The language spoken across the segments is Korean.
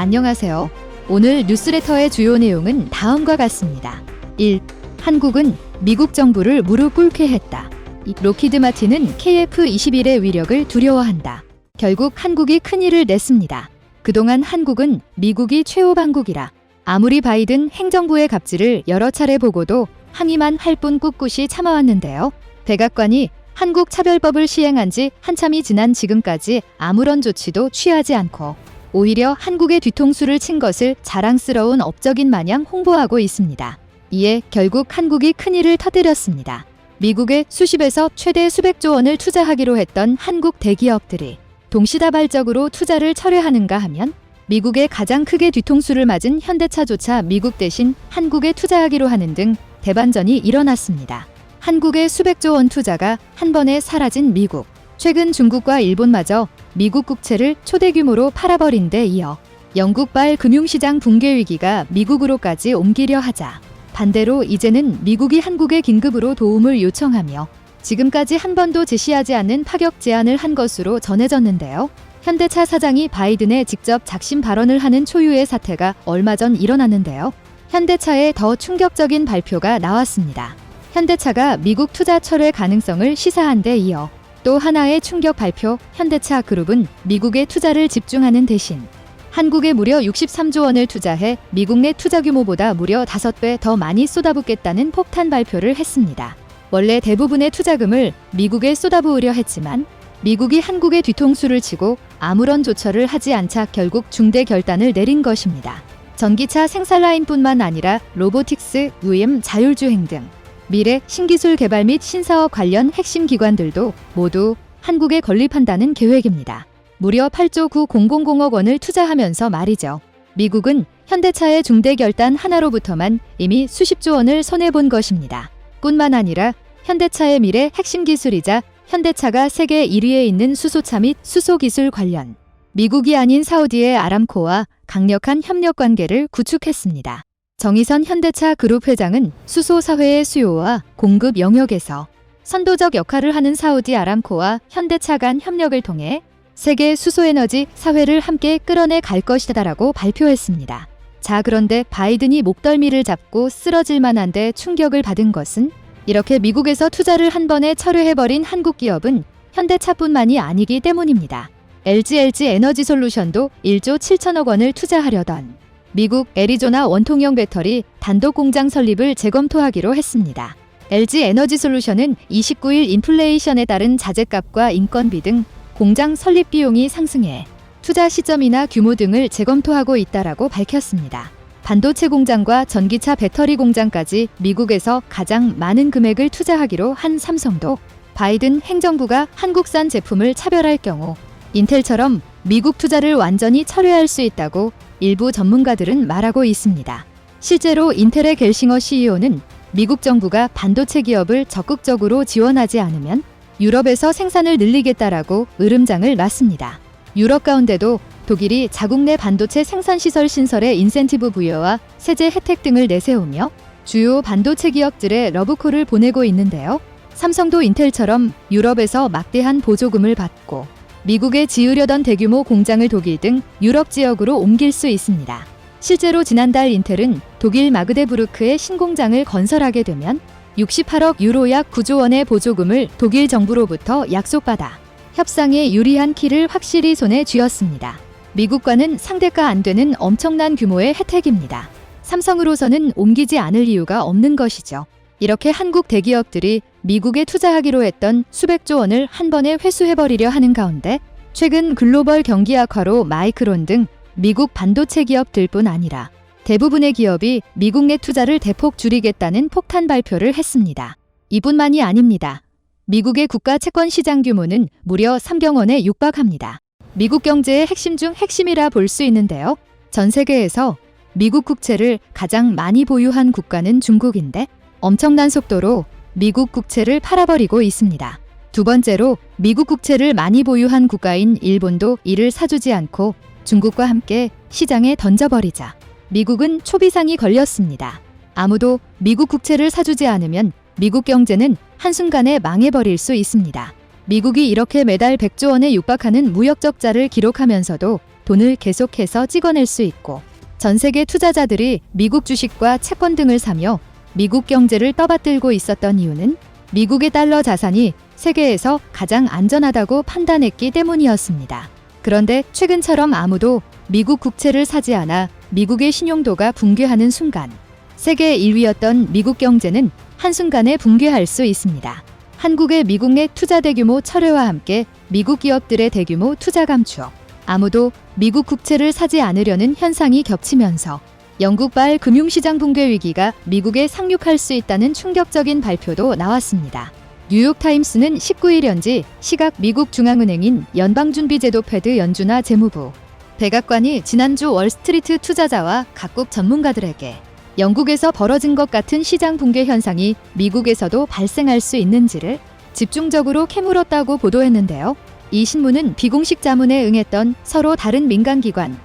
안녕하세요. 오늘 뉴스레터의 주요 내용은 다음과 같습니다. 1. 한국은 미국 정부를 무릎 꿇게 했다. 이 로키드 마틴은 KF-21의 위력을 두려워한다. 결국 한국이 큰일을 냈습니다. 그동안 한국은 미국이 최후 방국이라 아무리 바이든 행정부의 갑질을 여러 차례 보고도 항의만 할 뿐 꿋꿋이 참아왔는데요. 백악관이 한국 차별법을 시행한 지 한참이 지난 지금까지 아무런 조치도 취하지 않고 오히려 한국의 뒤통수를 친 것을 자랑스러운 업적인 마냥 홍보하고 있습니다. 이에 결국 한국이 큰일을 터뜨렸습니다. 미국에 수십에서 최대 수백조 원을 투자하기로 했던 한국 대기업들이 동시다발적으로 투자를 철회하는가 하면 미국의 가장 크게 뒤통수를 맞은 현대차조차 미국 대신 한국에 투자하기로 하는 등 대반전이 일어났습니다. 한국의 수백조 원 투자가 한 번에 사라진 미국. 최근 중국과 일본마저 미국 국채를 초대 규모로 팔아버린 데 이어 영국발 금융시장 붕괴 위기가 미국으로까지 옮기려 하자 반대로 이제는 미국이 한국에 긴급으로 도움을 요청하며 지금까지 한 번도 제시하지 않는 파격 제안을 한 것으로 전해졌는데요. 현대차 사장이 바이든에 직접 작심 발언을 하는 초유의 사태가 얼마 전 일어났는데요. 현대차의 더 충격적인 발표가 나왔습니다. 현대차가 미국 투자 철회 가능성을 시사한 데 이어 또 하나의 충격 발표, 현대차 그룹은 미국에 투자를 집중하는 대신 한국에 무려 63조 원을 투자해 미국 내 투자 규모보다 무려 5배 더 많이 쏟아붓겠다는 폭탄 발표를 했습니다. 원래 대부분의 투자금을 미국에 쏟아부으려 했지만 미국이 한국의 뒤통수를 치고 아무런 조처를 하지 않자 결국 중대 결단을 내린 것입니다. 전기차 생산 라인뿐만 아니라 로보틱스, 무임, 자율주행 등 미래 신기술 개발 및 신사업 관련 핵심 기관들도 모두 한국에 건립한다는 계획입니다. 무려 8조 9,000억 원을 투자하면서 말이죠. 미국은 현대차의 중대 결단 하나로부터만 이미 수십조 원을 손해본 것입니다. 뿐만 아니라 현대차의 미래 핵심 기술이자 현대차가 세계 1위에 있는 수소차 및 수소 기술 관련 미국이 아닌 사우디의 아람코와 강력한 협력 관계를 구축했습니다. 정의선 현대차 그룹 회장은 수소 사회의 수요와 공급 영역에서 선도적 역할을 하는 사우디 아람코와 현대차 간 협력을 통해 세계 수소에너지 사회를 함께 끌어내 갈 것이다라고 발표했습니다. 자, 그런데 바이든이 목덜미를 잡고 쓰러질 만한데 충격을 받은 것은 이렇게 미국에서 투자를 한 번에 철회해버린 한국 기업은 현대차뿐만이 아니기 때문입니다. LG LG 에너지 솔루션도 1조 7천억 원을 투자하려던 미국 애리조나 원통형 배터리 단독 공장 설립을 재검토하기로 했습니다. LG 에너지 솔루션은 29일 인플레이션에 따른 자재값과 인건비 등 공장 설립 비용이 상승해 투자 시점이나 규모 등을 재검토하고 있다라고 밝혔습니다. 반도체 공장과 전기차 배터리 공장까지 미국에서 가장 많은 금액을 투자하기로 한 삼성도 바이든 행정부가 한국산 제품을 차별할 경우 인텔처럼 미국 투자를 완전히 철회할 수 있다고 일부 전문가들은 말하고 있습니다. 실제로 인텔의 겔싱어 CEO는 미국 정부가 반도체 기업을 적극적으로 지원하지 않으면 유럽에서 생산을 늘리겠다라고 으름장을 놨습니다. 유럽 가운데도 독일이 자국 내 반도체 생산 시설 신설의 인센티브 부여와 세제 혜택 등을 내세우며 주요 반도체 기업들의 러브콜을 보내고 있는데요. 삼성도 인텔처럼 유럽에서 막대한 보조금을 받고 미국에 지으려던 대규모 공장을 독일 등 유럽 지역으로 옮길 수 있습니다. 실제로 지난달 인텔은 독일 마그데부르크에 신공장을 건설하게 되면 68억 유로 약 9조 원의 보조금을 독일 정부로부터 약속받아 협상에 유리한 키를 확실히 손에 쥐었습니다. 미국과는 상대가 안 되는 엄청난 규모의 혜택입니다. 삼성으로서는 옮기지 않을 이유가 없는 것이죠. 이렇게 한국 대기업들이 미국에 투자하기로 했던 수백조 원을 한 번에 회수해버리려 하는 가운데 최근 글로벌 경기 악화로 마이크론 등 미국 반도체 기업들뿐 아니라 대부분의 기업이 미국 내 투자를 대폭 줄이겠다는 폭탄 발표를 했습니다. 이뿐만이 아닙니다. 미국의 국가 채권 시장 규모는 무려 3경 원에 육박합니다. 미국 경제의 핵심 중 핵심이라 볼 수 있는데요. 전 세계에서 미국 국채를 가장 많이 보유한 국가는 중국인데 엄청난 속도로 미국 국채를 팔아버리고 있습니다. 두 번째로 미국 국채를 많이 보유한 국가인 일본도 이를 사주지 않고 중국과 함께 시장에 던져버리자 미국은 초비상이 걸렸습니다. 아무도 미국 국채를 사주지 않으면 미국 경제는 한순간에 망해버릴 수 있습니다. 미국이 이렇게 매달 100조 원에 육박하는 무역 적자를 기록하면서도 돈을 계속해서 찍어낼 수 있고 전 세계 투자자들이 미국 주식과 채권 등을 사며 미국 경제를 떠받들고 있었던 이유는 미국의 달러 자산이 세계에서 가장 안전하다고 판단했기 때문이었습니다. 그런데 최근처럼 아무도 미국 국채를 사지 않아 미국의 신용도가 붕괴하는 순간 세계 1위였던 미국 경제는 한순간에 붕괴할 수 있습니다. 한국의 미국 내 투자 대규모 철회와 함께 미국 기업들의 대규모 투자 감축, 아무도 미국 국채를 사지 않으려는 현상이 겹치면서 영국발 금융시장 붕괴 위기가 미국에 상륙할 수 있다는 충격적인 발표도 나왔습니다. 뉴욕타임스는 19일 현지 시각 미국 중앙은행인 연방준비제도 패드 연준하 재무부 백악관이 지난주 월스트리트 투자자와 각국 전문가들에게 영국에서 벌어진 것 같은 시장 붕괴 현상이 미국에서도 발생할 수 있는지를 집중적으로 캐물었다고 보도했는데요. 이 신문은 비공식 자문에 응했던 서로 다른 민간기관,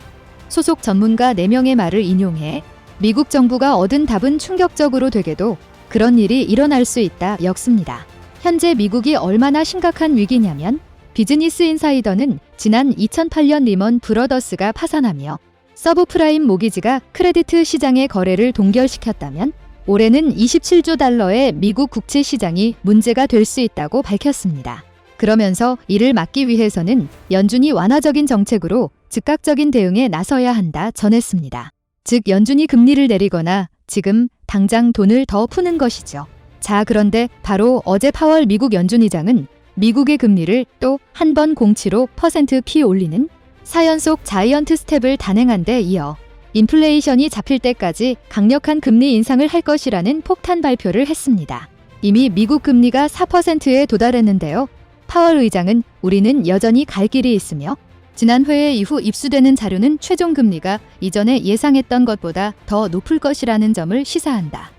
소속 전문가 4명의 말을 인용해 미국 정부가 얻은 답은 충격적으로 되게도 그런 일이 일어날 수 있다 였습니다. 현재 미국이 얼마나 심각한 위기냐면 비즈니스 인사이더는 지난 2008년 리먼 브러더스가 파산하며 서브프라임 모기지가 크레디트 시장의 거래를 동결시켰다면 올해는 27조 달러의 미국 국채 시장이 문제가 될 수 있다고 밝혔습니다. 그러면서 이를 막기 위해서는 연준이 완화적인 정책으로 즉각적인 대응에 나서야 한다 전했습니다. 즉 연준이 금리를 내리거나 지금 당장 돈을 더 푸는 것이죠. 자, 그런데 바로 어제 파월 미국 연준의장은 미국의 금리를 또 한 번 공치로 퍼센트 피 올리는 4연속 자이언트 스텝을 단행한 데 이어 인플레이션이 잡힐 때까지 강력한 금리 인상을 할 것이라는 폭탄 발표를 했습니다. 이미 미국 금리가 4%에 도달했는데요. 파월 의장은 우리는 여전히 갈 길이 있으며 지난 회의 이후 입수되는 자료는 최종 금리가 이전에 예상했던 것보다 더 높을 것이라는 점을 시사한다.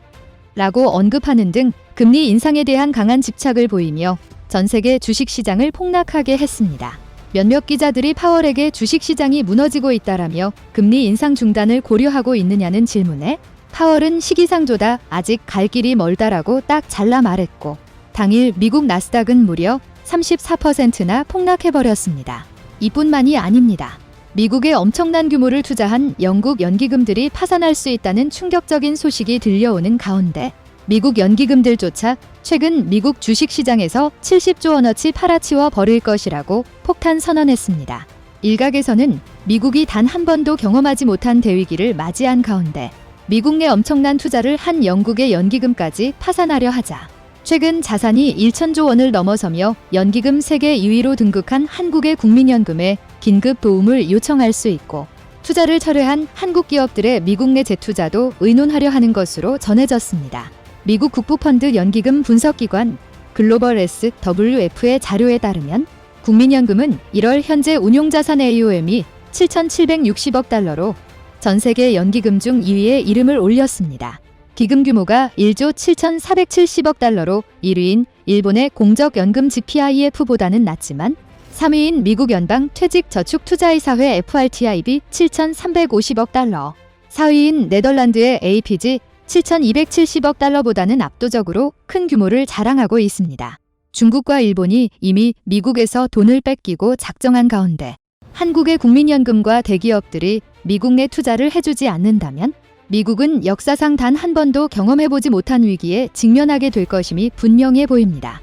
라고 언급하는 등 금리 인상에 대한 강한 집착을 보이며 전 세계 주식 시장을 폭락하게 했습니다. 몇몇 기자들이 파월에게 주식 시장이 무너지고 있다라며 금리 인상 중단을 고려하고 있느냐는 질문에 파월은 시기상조다 아직 갈 길이 멀다라고 딱 잘라 말했고 당일 미국 나스닥은 무려 34%나 폭락해버렸습니다. 이뿐만이 아닙니다. 미국에 엄청난 규모를 투자한 영국 연기금들이 파산할 수 있다는 충격적인 소식이 들려오는 가운데 미국 연기금들조차 최근 미국 주식시장에서 70조 원어치 팔아치워 버릴 것이라고 폭탄 선언했습니다. 일각에서는 미국이 단 한 번도 경험하지 못한 대위기를 맞이한 가운데 미국 내 엄청난 투자를 한 영국의 연기금까지 파산하려 하자 최근 자산이 1천조 원을 넘어서며 연기금 세계 2위로 등극한 한국의 국민연금에 긴급 도움을 요청할 수 있고 투자를 철회한 한국 기업들의 미국 내 재투자도 의논하려 하는 것으로 전해졌습니다. 미국 국부펀드 연기금 분석기관 글로벌 SWF의 자료에 따르면 국민연금은 1월 현재 운용자산 AUM이 7,760억 달러로 전 세계 연기금 중 2위에 이름을 올렸습니다. 기금 규모가 1조 7,470억 달러로 1위인 일본의 공적연금 GPIF보다는 낮지만 3위인 미국 연방 퇴직저축투자이사회 FRTIB 7,350억 달러, 4위인 네덜란드의 APG 7,270억 달러보다는 압도적으로 큰 규모를 자랑하고 있습니다. 중국과 일본이 이미 미국에서 돈을 뺏기고 작정한 가운데 한국의 국민연금과 대기업들이 미국 내 투자를 해주지 않는다면 미국은 역사상 단 한 번도 경험해보지 못한 위기에 직면하게 될 것임이 분명해 보입니다.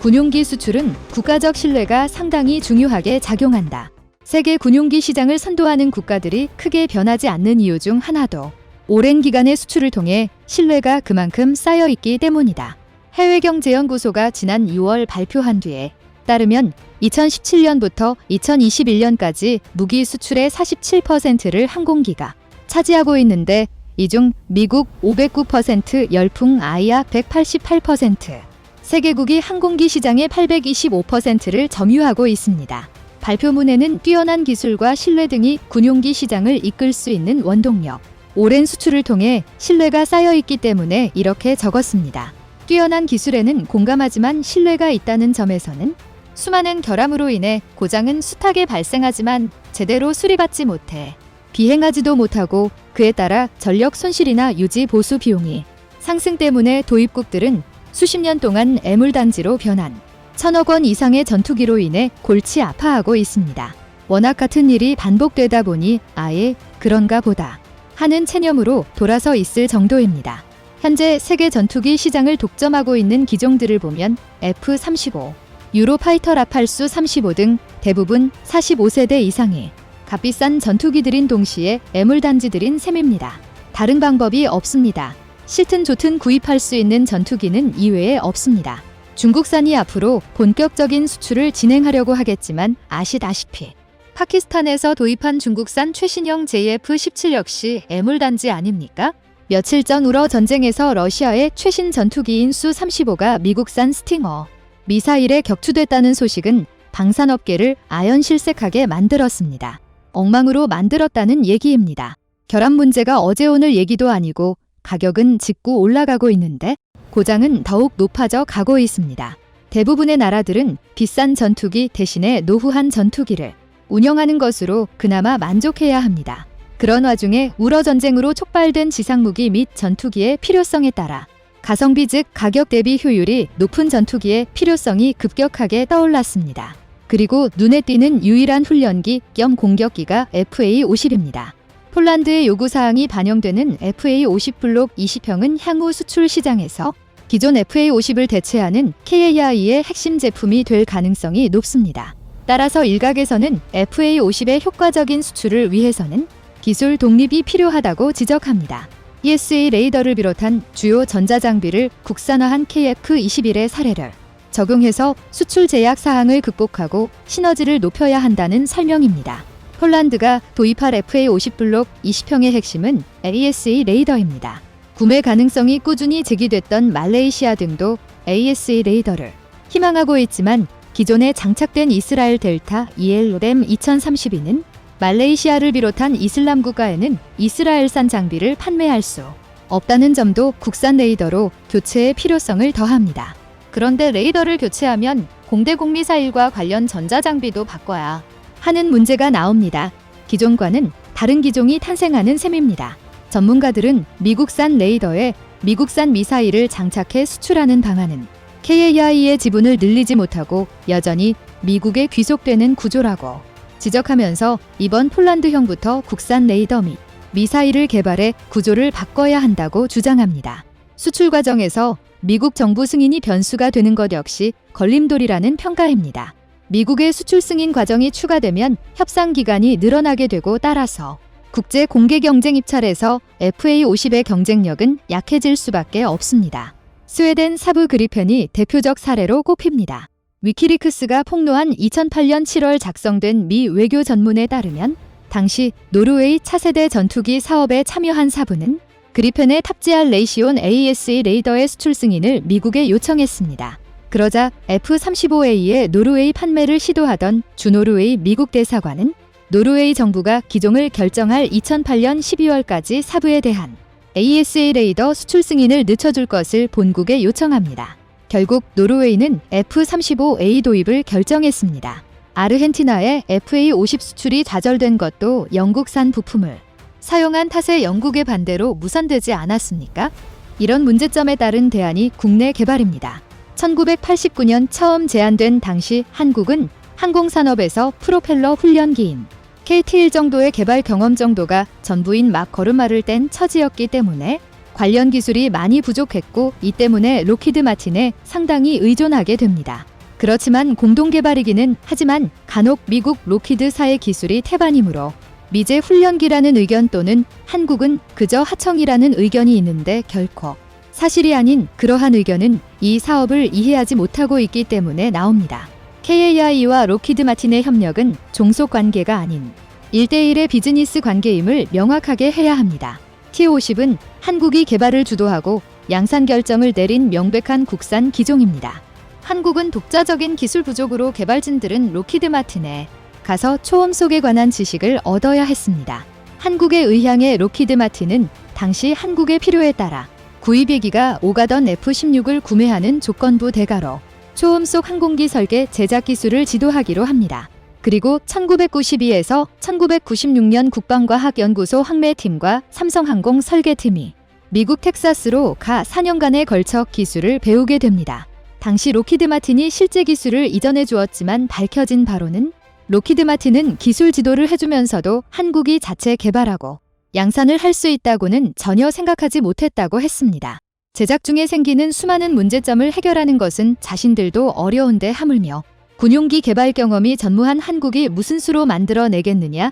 군용기 수출은 국가적 신뢰가 상당히 중요하게 작용한다. 세계 군용기 시장을 선도하는 국가들이 크게 변하지 않는 이유 중 하나도 오랜 기간의 수출을 통해 신뢰가 그만큼 쌓여 있기 때문이다. 해외경제연구소가 지난 6월 발표한 뒤에 따르면 2017년부터 2021년까지 무기 수출의 47%를 항공기가 차지하고 있는데 이 중 미국 509%, 열풍 아이아 188%, 세계국이 항공기 시장의 825%를 점유하고 있습니다. 발표문에는 뛰어난 기술과 신뢰 등이 군용기 시장을 이끌 수 있는 원동력, 오랜 수출을 통해 신뢰가 쌓여 있기 때문에 이렇게 적었습니다. 뛰어난 기술에는 공감하지만 신뢰가 있다는 점에서는 수많은 결함으로 인해 고장은 숱하게 발생하지만 제대로 수리받지 못해 비행하지도 못하고 그에 따라 전력 손실이나 유지 보수 비용이 상승 때문에 도입국들은 수십 년 동안 애물단지로 변한 천억 원 이상의 전투기로 인해 골치 아파하고 있습니다. 워낙 같은 일이 반복되다 보니 아예 그런가 보다 하는 체념으로 돌아서 있을 정도입니다. 현재 세계 전투기 시장을 독점하고 있는 기종들을 보면 F-35, 유로파이터 라팔수 35 등 대부분 45세대 이상의 값비싼 전투기들인 동시에 애물단지들인 셈입니다. 다른 방법이 없습니다. 싫든 좋든 구입할 수 있는 전투기는 이외에 없습니다. 중국산이 앞으로 본격적인 수출을 진행하려고 하겠지만 아시다시피 파키스탄에서 도입한 중국산 최신형 JF-17 역시 애물단지 아닙니까? 며칠 전 우러 전쟁에서 러시아의 최신 전투기인 수-35가 미국산 스팅어 미사일에 격추됐다는 소식은 방산업계를 아연실색하게 만들었습니다. 엉망으로 만들었다는 얘기입니다. 결함 문제가 어제 오늘 얘기도 아니고 가격은 짓고 올라가고 있는데 고장은 더욱 높아져 가고 있습니다. 대부분의 나라들은 비싼 전투기 대신에 노후한 전투기를 운영하는 것으로 그나마 만족해야 합니다. 그런 와중에 우러 전쟁으로 촉발된 지상무기 및 전투기의 필요성에 따라 가성비 즉 가격 대비 효율이 높은 전투기의 필요성이 급격하게 떠올랐습니다. 그리고 눈에 띄는 유일한 훈련기 겸 공격기가 FA-50입니다. 폴란드의 요구사항이 반영되는 FA-50 블록 20형은 향후 수출 시장에서 기존 FA-50을 대체하는 KAI의 핵심 제품이 될 가능성이 높습니다. 따라서 일각에서는 FA-50의 효과적인 수출을 위해서는 기술 독립이 필요하다고 지적합니다. ESA 레이더를 비롯한 주요 전자장비를 국산화한 KF-21의 사례를 적용해서 수출 제약 사항을 극복하고 시너지를 높여야 한다는 설명입니다. 폴란드가 도입할 FA-50 블록 20형의 핵심은 ASA 레이더입니다. 구매 가능성이 꾸준히 제기됐던 말레이시아 등도 ASA 레이더를 희망하고 있지만 기존에 장착된 이스라엘 델타 ELRM 2032는 말레이시아를 비롯한 이슬람 국가에는 이스라엘산 장비를 판매할 수 없다는 점도 국산 레이더로 교체의 필요성을 더합니다. 그런데 레이더를 교체하면 공대공 미사일과 관련 전자장비도 바꿔야 하는 문제가 나옵니다. 기존과는 다른 기종이 탄생하는 셈입니다. 전문가들은 미국산 레이더에 미국산 미사일을 장착해 수출하는 방안은 KAI의 지분을 늘리지 못하고 여전히 미국에 귀속되는 구조라고 지적하면서 이번 폴란드형부터 국산 레이더 및 미사일을 개발해 구조를 바꿔야 한다고 주장합니다. 수출 과정에서 미국 정부 승인이 변수가 되는 것 역시 걸림돌이라는 평가입니다. 미국의 수출 승인 과정이 추가되면 협상 기간이 늘어나게 되고 따라서 국제 공개 경쟁 입찰에서 FA50의 경쟁력은 약해질 수밖에 없습니다. 스웨덴 사부 그리펜이 대표적 사례로 꼽힙니다. 위키리크스가 폭로한 2008년 7월 작성된 미 외교 전문에 따르면 당시 노르웨이 차세대 전투기 사업에 참여한 사부는 그리펜에 탑재할 레이시온 ASA 레이더의 수출 승인을 미국에 요청했습니다. 그러자 F-35A의 노르웨이 판매를 시도하던 주노르웨이 미국 대사관은 노르웨이 정부가 기종을 결정할 2008년 12월까지 사부에 대한 ASA 레이더 수출 승인을 늦춰줄 것을 본국에 요청합니다. 결국 노르웨이는 F-35A 도입을 결정했습니다. 아르헨티나의 FA-50 수출이 좌절된 것도 영국산 부품을 사용한 탓에 영국의 반대로 무산되지 않았습니까? 이런 문제점에 따른 대안이 국내 개발입니다. 1989년 처음 제안된 당시 한국은 항공산업에서 프로펠러 훈련기인 KT-1 정도의 개발 경험 정도가 전부인 막 걸음마를 뗀 처지였기 때문에 관련 기술이 많이 부족했고 이 때문에 로키드 마틴에 상당히 의존하게 됩니다. 그렇지만 공동 개발이기는 하지만 간혹 미국 로키드사의 기술이 태반이므로 미제 훈련기라는 의견 또는 한국은 그저 하청이라는 의견이 있는데 결코 사실이 아닌 그러한 의견은 이 사업을 이해하지 못하고 있기 때문에 나옵니다. KAI와 로키드 마틴의 협력은 종속 관계가 아닌 1대1의 비즈니스 관계임을 명확하게 해야 합니다. T50은 한국이 개발을 주도하고 양산 결정을 내린 명백한 국산 기종입니다. 한국은 독자적인 기술 부족으로 개발진들은 로키드 마틴에 가서 초음속에 관한 지식을 얻어야 했습니다. 한국의 의향의 로키드 마틴은 당시 한국의 필요에 따라 구입예기가 오가던 F-16을 구매하는 조건부 대가로 초음속 항공기 설계 제작 기술을 지도하기로 합니다. 그리고 1992에서 1996년 국방과학연구소 항매팀과 삼성항공 설계팀이 미국 텍사스로 가 4년간에 걸쳐 기술을 배우게 됩니다. 당시 로키드 마틴이 실제 기술을 이전해 주었지만 밝혀진 바로는 로키드 마틴은 기술 지도를 해주면서도 한국이 자체 개발하고 양산을 할 수 있다고는 전혀 생각하지 못했다고 했습니다. 제작 중에 생기는 수많은 문제점을 해결하는 것은 자신들도 어려운데 하물며 군용기 개발 경험이 전무한 한국이 무슨 수로 만들어내겠느냐는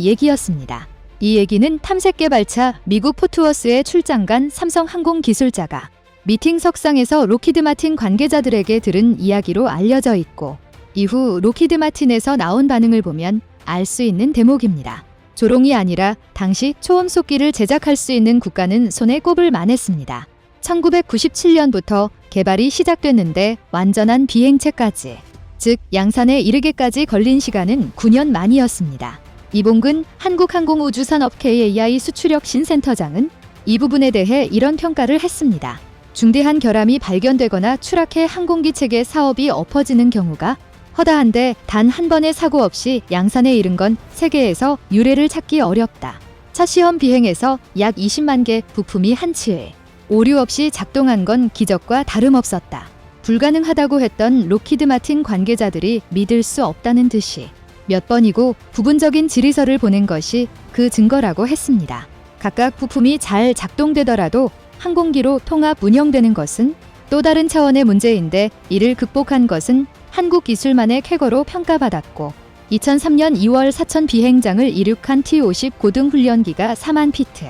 얘기였습니다. 이 얘기는 탐색 개발차 미국 포트워스에 출장 간 삼성 항공 기술자가 미팅 석상에서 로키드 마틴 관계자들에게 들은 이야기로 알려져 있고 이후 로키드 마틴에서 나온 반응을 보면 알 수 있는 대목입니다. 조롱이 아니라 당시 초음속기를 제작할 수 있는 국가는 손에 꼽을 만했습니다. 1997년부터 개발이 시작됐는데 완전한 비행체까지, 즉 양산에 이르기까지 걸린 시간은 9년 만이었습니다. 이봉근 한국항공우주산업 KAI 수출력 신센터장은 이 부분에 대해 이런 평가를 했습니다. 중대한 결함이 발견되거나 추락해 항공기 체계 사업이 엎어지는 경우가 허다한데 단 한 번의 사고 없이 양산에 이른 건 세계에서 유례를 찾기 어렵다. 첫 시험 비행에서 약 20만 개 부품이 한치에 오류 없이 작동한 건 기적과 다름없었다. 불가능하다고 했던 로키드 마틴 관계자들이 믿을 수 없다는 듯이 몇 번이고 부분적인 질의서를 보낸 것이 그 증거라고 했습니다. 각각 부품이 잘 작동되더라도 항공기로 통합 운영되는 것은 또 다른 차원의 문제인데 이를 극복한 것은 한국 기술만의 쾌거로 평가받았고 2003년 2월 사천 비행장을 이륙한 T-50 고등훈련기가 4만 피트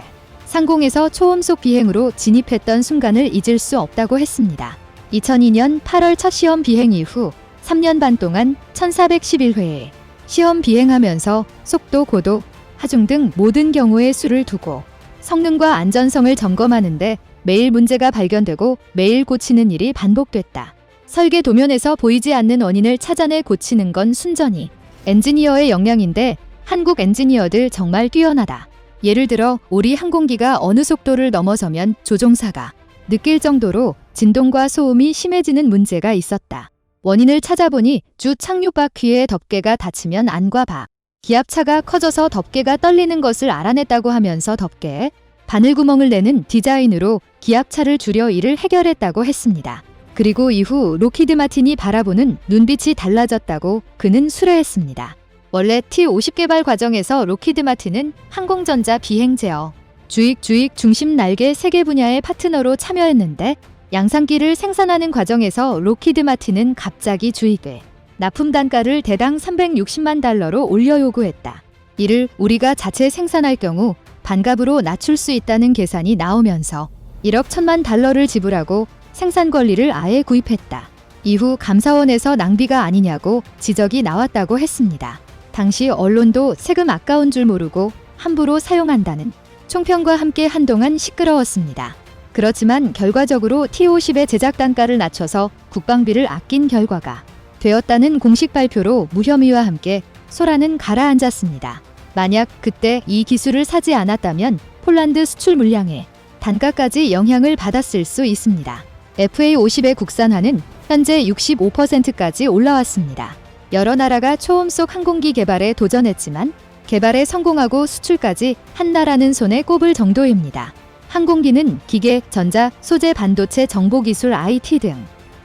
상공에서 초음속 비행으로 진입했던 순간을 잊을 수 없다고 했습니다. 2002년 8월 첫 시험 비행 이후 3년 반 동안 1411회에 시험 비행하면서 속도, 고도, 하중 등 모든 경우의 수를 두고 성능과 안전성을 점검하는데 매일 문제가 발견되고 매일 고치는 일이 반복됐다. 설계 도면에서 보이지 않는 원인을 찾아내 고치는 건 순전히 엔지니어의 역량인데 한국 엔지니어들 정말 뛰어나다. 예를 들어 우리 항공기가 어느 속도를 넘어서면 조종사가 느낄 정도로 진동과 소음이 심해지는 문제가 있었다. 원인을 찾아보니 주 착륙 바퀴에 덮개가 닫히면 안과 밖, 기압차가 커져서 덮개가 떨리는 것을 알아냈다고 하면서 덮개에 바늘구멍을 내는 디자인으로 기압차를 줄여 이를 해결했다고 했습니다. 그리고 이후 로키드 마틴이 바라보는 눈빛이 달라졌다고 그는 수려했습니다. 원래 T-50 개발 과정에서 로키드 마틴은 항공전자 비행 제어, 주익 주익 중심 날개 세 개 분야의 파트너로 참여했는데 양산기를 생산하는 과정에서 로키드 마틴은 갑자기 주익을 납품 단가를 대당 360만 달러로 올려 요구했다. 이를 우리가 자체 생산할 경우 반값으로 낮출 수 있다는 계산이 나오면서 1억 천만 달러를 지불하고 생산 권리를 아예 구입했다. 이후 감사원에서 낭비가 아니냐고 지적이 나왔다고 했습니다. 당시 언론도 세금 아까운 줄 모르고 함부로 사용한다는 총평과 함께 한동안 시끄러웠습니다. 그렇지만 결과적으로 T-50의 제작 단가를 낮춰서 국방비를 아낀 결과가 되었다는 공식 발표로 무혐의와 함께 소라는 가라앉았습니다. 만약 그때 이 기술을 사지 않았다면 폴란드 수출 물량에 단가까지 영향을 받았을 수 있습니다. FA50의 국산화는 현재 65%까지 올라왔습니다. 여러 나라가 초음속 항공기 개발에 도전했지만 개발에 성공하고 수출까지 한 나라는 손에 꼽을 정도입니다. 항공기는 기계, 전자, 소재, 반도체, 정보기술, IT 등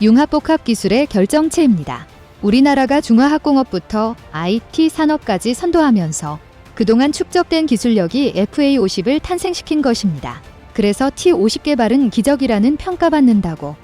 융합복합 기술의 결정체입니다. 우리나라가 중화학공업부터 IT 산업까지 선도하면서 그동안 축적된 기술력이 FA50을 탄생시킨 것입니다. 그래서 T50 개발은 기적이라는 평가받는다고